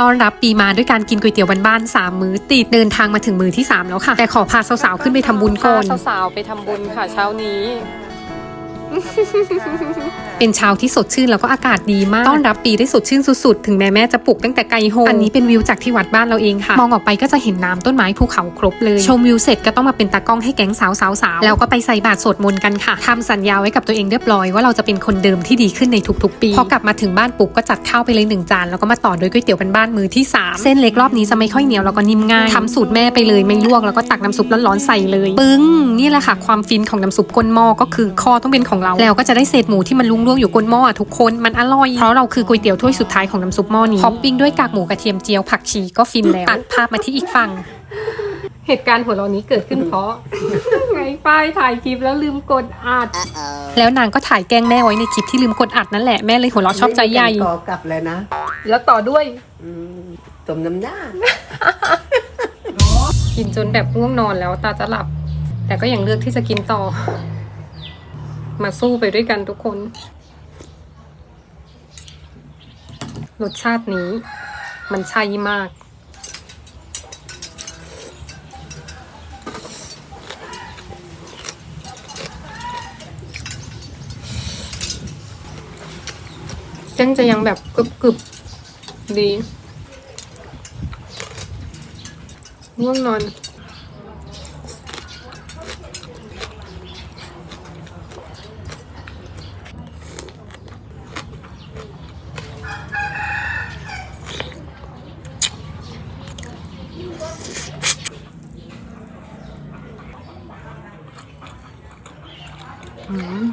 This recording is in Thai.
ต้อนรับปีมาด้วยการกินก๋วยเตี๋ยวบ้านๆสามมื้อติดเดินทางมาถึงมื้อที่ 3 แล้วค่ะ แต่ขอพาสาวๆขึ้นไปทำบุญก่อนสาวๆไปทำบุญค่ะเช้านี้ เป็นเช้าที่สดชื่นแล้วก็อากาศดีมาก ต้อนรับปีได้สดชื่นสุดๆ ถึงแม่แม่จะปลุกตั้งแต่ไกลโฮมอันนี้เป็นวิวจากที่วัดบ้านเราเองค่ะ มองออกไปก็จะเห็นน้ำต้นไม้ภูเขาครบเลย ชมวิวเสร็จก็ต้องมาเป็นตากล้องให้แก๊งสาวๆๆแล้วก็ไปใส่บาตรสวดมนต์กันค่ะทำสัญญาไว้กับตัวเองเรียบร้อยว่าเราจะเป็นคนเดิมที่ดีขึ้นในทุกๆ ปี พอกลับมาถึงบ้านปุ๊บก็จัดข้าวไปเลยหนึ่งจานแล้วก็มาต่อด้วยก๋วยเตี๋ยวบ้านๆมือที่สามเส้นเล็กรอบนี้จะไม่ค่อยเหนียวแล้วก็นิ่มง่ายทำสูตรแม่ไปเลยไม่ลวกแล้วก็ตักน้ำซุปร้อนๆใส่เลย ปึ้งนี่แหละค่ะ ความฟินของน้ำซุปก้นหม้อก็คือข้อต้องเป็นของเรา แล้วก็จะได้เศษหมูที่มันลุ่งๆอยู่ก้นหม้ออะทุกคนมันอร่อยเพราะเราคือก๋วยเตี๋ยวถ้วยสุดท้ายของน้ำซุปหม้อนี้ท็อปปิ้งด้วยกากหมูกระเทียมเจียวผักชีก็ฟินแล้วตัดภาพมาที่อีกฝั่งเหตุการณ์หัวเราะนี้เกิดขึ้นเพราะไงป้ายถ่ายคลิปแล้วลืมกดอัด แล้วนางก็ถ่ายแกล้งแม่ไว้ในคลิปที่ลืมกดอัดนั่นแหละแม่เลยหัวเราะชอบใจใหญ่ต่อกลับเลยนะ แล้วต่อด้วยอืมสมน้ำหน้า กินจนแบบง่วงนอนแล้วตาจะหลับ แต่ก็ยังเลือกที่จะกินต่อ มาสู้ไปด้วยกันทุกคน รสชาตินี้มันใช่มาก เส้นจะยังแบบกรึบกรึบๆดีง่วงนอน อืม